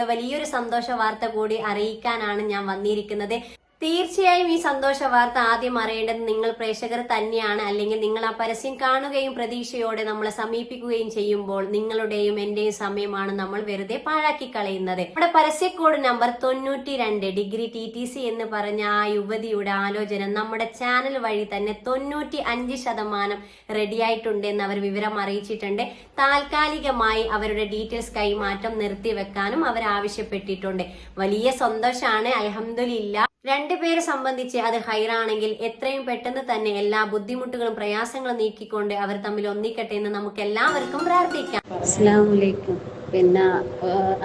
നിങ്ങളോട് വലിയൊരു സന്തോഷ വാർത്ത കൂടി അറിയിക്കാനാണ് ഞാൻ വന്നിരിക്കുന്നത്. തീർച്ചയായും ഈ സന്തോഷ വാർത്ത ആദ്യം അറിയേണ്ടത് നിങ്ങൾ പ്രേക്ഷകർ തന്നെയാണ്. അല്ലെങ്കിൽ നിങ്ങൾ ആ പരസ്യം കാണുകയും പ്രതീക്ഷയോടെ നമ്മളെ സമീപിക്കുകയും ചെയ്യുമ്പോൾ നിങ്ങളുടെയും എന്റെയും സമയമാണ് നമ്മൾ വെറുതെ പാഴാക്കി കളയുന്നത്. നമ്മുടെ പരസ്യക്കോഡ് നമ്പർ തൊണ്ണൂറ്റി രണ്ട് ഡിഗ്രി ടി ടി സി എന്ന് പറഞ്ഞ ആ യുവതിയുടെ ആലോചന നമ്മുടെ ചാനൽ വഴി തന്നെ തൊണ്ണൂറ്റി അഞ്ച് ശതമാനം റെഡിയായിട്ടുണ്ട് എന്ന് അവർ വിവരം അറിയിച്ചിട്ടുണ്ട്. താൽക്കാലികമായി അവരുടെ ഡീറ്റെയിൽസ് കൈമാറ്റം നിർത്തിവെക്കാനും അവർ ആവശ്യപ്പെട്ടിട്ടുണ്ട്. വലിയ സന്തോഷമാണ് അലഹമില്ല രണ്ടുപേരെ സംബന്ധിച്ച് അത് ഹൈറാണെങ്കിൽ എത്രയും പെട്ടെന്ന് തന്നെ എല്ലാ ബുദ്ധിമുട്ടുകളും പ്രയാസങ്ങളും നീക്കിക്കൊണ്ട് അവർ തമ്മിൽ ഒന്നിക്കട്ടെ എന്ന് നമുക്ക് എല്ലാവർക്കും പ്രാർത്ഥിക്കാം. അസ്സാമലൈക്കും പിന്നെ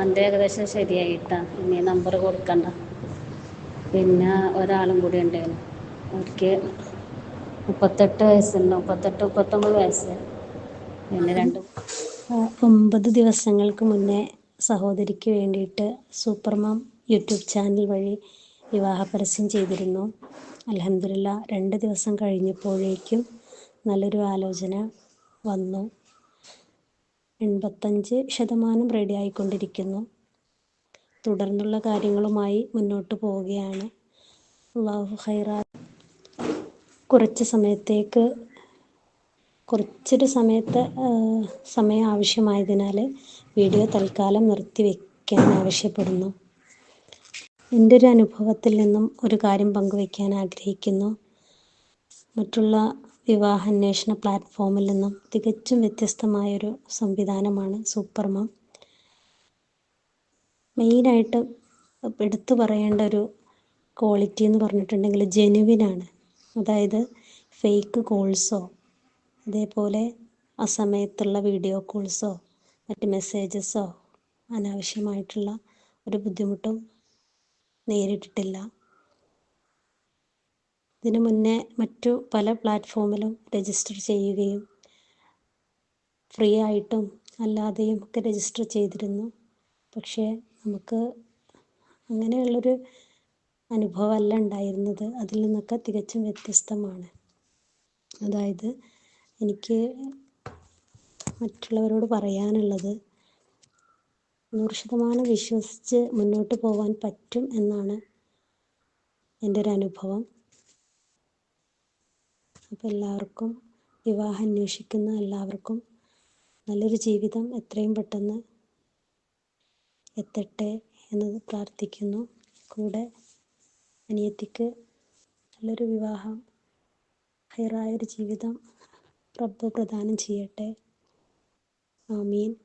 അന്റെ ഏകദേശം ശരിയായിട്ടാ. ഇനി നമ്പർ കൊടുക്കണ്ട. പിന്നെ ഒരാളും കൂടി ഉണ്ടായിരുന്നു അവർക്ക് മുപ്പത്തെട്ട് വയസ്സുണ്ട്. മുപ്പത്തെട്ട് മുപ്പത്തൊമ്പത് വയസ്സ്. പിന്നെ രണ്ട് ഒമ്പത് ദിവസങ്ങൾക്ക് മുന്നേ സഹോദരിക്ക് വേണ്ടിയിട്ട് സൂപ്പർമാം യൂട്യൂബ് ചാനൽ വഴി വിവാഹ പരസ്യം ചെയ്തിരുന്നു. അലഹമില്ല രണ്ട് ദിവസം കഴിഞ്ഞപ്പോഴേക്കും നല്ലൊരു ആലോചന വന്നു. എൺപത്തഞ്ച് ശതമാനം റെഡി ആയിക്കൊണ്ടിരിക്കുന്നു. തുടർന്നുള്ള കാര്യങ്ങളുമായി മുന്നോട്ട് പോവുകയാണ്. ഹൈറ കുറച്ച് സമയത്തേക്ക് കുറച്ചൊരു സമയത്ത് സമയം ആവശ്യമായതിനാൽ വീഡിയോ തൽക്കാലം നിർത്തിവെക്കാൻ ആവശ്യപ്പെടുന്നു. എന്റെ ഒരു അനുഭവത്തിൽ നിന്നും ഒരു കാര്യം പങ്കുവയ്ക്കാൻ ആഗ്രഹിക്കുന്നു? മറ്റുള്ള വിവാഹ വിവാഹാന്വേഷണ പ്ലാറ്റ്ഫോമിൽ നിന്നും തികച്ചും വ്യത്യസ്തമായൊരു സംവിധാനമാണ് സൂപ്പർമം. മെയിനായിട്ട് എടുത്തു പറയേണ്ട ഒരു ക്വാളിറ്റി എന്ന് പറഞ്ഞിട്ടുണ്ടെങ്കിൽ ജെനുവിനാണ് അതായത് ഫേക്ക് കോൾസോ അതേപോലെ അസമയത്തുള്ള സമയത്തുള്ള വീഡിയോ കോൾസോ മറ്റ് മെസ്സേജസോ അനാവശ്യമായിട്ടുള്ള ഒരു ബുദ്ധിമുട്ടും നേരിട്ടിട്ടില്ല. ഇതിനു മുന്നേ മറ്റു പല പ്ലാറ്റ്ഫോമിലും രജിസ്റ്റർ ചെയ്യുകയും ഫ്രീ ആയിട്ടും അല്ലാതെയും ഒക്കെ രജിസ്റ്റർ ചെയ്തിരുന്നു. പക്ഷേ നമുക്ക് അങ്ങനെയുള്ളൊരു അനുഭവമല്ല ഉണ്ടായിരുന്നത്. അതിൽ നിന്നൊക്കെ തികച്ചും വ്യത്യസ്തമാണ്. അതായത് എനിക്ക് മറ്റുള്ളവരോട് പറയാനുള്ളത് നൂറ് ശതമാനം വിശ്വസിച്ച് മുന്നോട്ട് പോകാൻ പറ്റും എന്നാണ് എന്റെ ഒരു അനുഭവം അപ്പോൾ എല്ലാവർക്കും വിവാഹം അന്വേഷിക്കുന്ന എല്ലാവർക്കും നല്ലൊരു ജീവിതം എത്രയും പെട്ടെന്ന് എത്തട്ടെ എന്ന് പ്രാർത്ഥിക്കുന്നു. കൂടെ അനിയത്തിക്ക് നല്ലൊരു വിവാഹം ഹൈറായൊരു ജീവിതം റബ്ബ് പ്രദാനം ചെയ്യട്ടെ. ആമീൻ.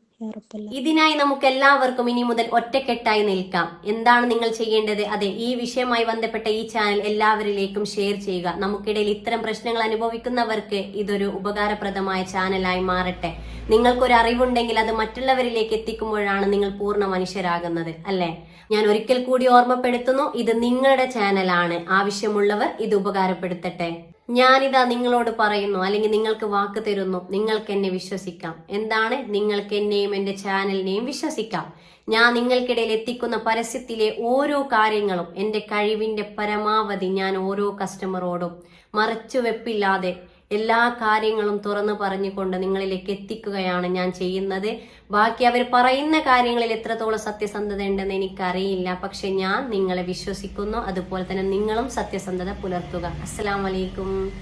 ഇതിനായി നമുക്ക് എല്ലാവർക്കും ഇനി മുതൽ ഒറ്റക്കെട്ടായി നിൽക്കാം. എന്താണ് നിങ്ങൾ ചെയ്യേണ്ടത്? അതെ ഈ വിഷയമായി ബന്ധപ്പെട്ട ഈ ചാനൽ എല്ലാവരിലേക്കും ഷെയർ ചെയ്യുക. നമുക്കിടയിൽ ഇത്തരം പ്രശ്നങ്ങൾ അനുഭവിക്കുന്നവർക്ക് ഇതൊരു ഉപകാരപ്രദമായ ചാനലായി മാറട്ടെ. നിങ്ങൾക്കൊരു അറിവുണ്ടെങ്കിൽ അത് മറ്റുള്ളവരിലേക്ക് എത്തിക്കുമ്പോഴാണ് നിങ്ങൾ പൂർണ മനുഷ്യരാകുന്നത് അല്ലേ? ഞാൻ ഒരിക്കൽ കൂടി ഓർമ്മപ്പെടുത്തുന്നു ഇത് നിങ്ങളുടെ ചാനലാണ്. ആവശ്യമുള്ളവർ ഇത് ഉപകാരപ്പെടുത്തട്ടെ. ഞാനിതാ നിങ്ങളോട് പറയുന്നു അല്ലെങ്കിൽ നിങ്ങൾക്ക് വാക്ക് തരുന്നു നിങ്ങൾക്ക് എന്നെ വിശ്വസിക്കാം. എന്താണ്? നിങ്ങൾക്ക് എന്നെയും എന്റെ ചാനലിനെയും വിശ്വസിക്കാം. ഞാൻ നിങ്ങൾക്കിടയിൽ എത്തിക്കുന്ന പരസ്യത്തിലെ ഓരോ കാര്യങ്ങളും എന്റെ കഴിവിന്റെ പരമാവധി ഞാൻ ഓരോ കസ്റ്റമറോടും മറച്ചു വെപ്പില്ലാതെ എല്ലാ കാര്യങ്ങളും തുറന്നു പറഞ്ഞുകൊണ്ട് നിങ്ങളിലേക്ക് എത്തിക്കുകയാണ് ഞാൻ ചെയ്യുന്നത്. ബാക്കി അവർ പറയുന്ന കാര്യങ്ങളിൽ എത്രത്തോളം സത്യസന്ധത ഉണ്ടെന്ന് എനിക്കറിയില്ല. പക്ഷെ ഞാൻ നിങ്ങളെ വിശ്വസിക്കുന്നു. അതുപോലെ തന്നെ നിങ്ങളും സത്യസന്ധത പുലർത്തുക. അസ്സലാമലൈക്കും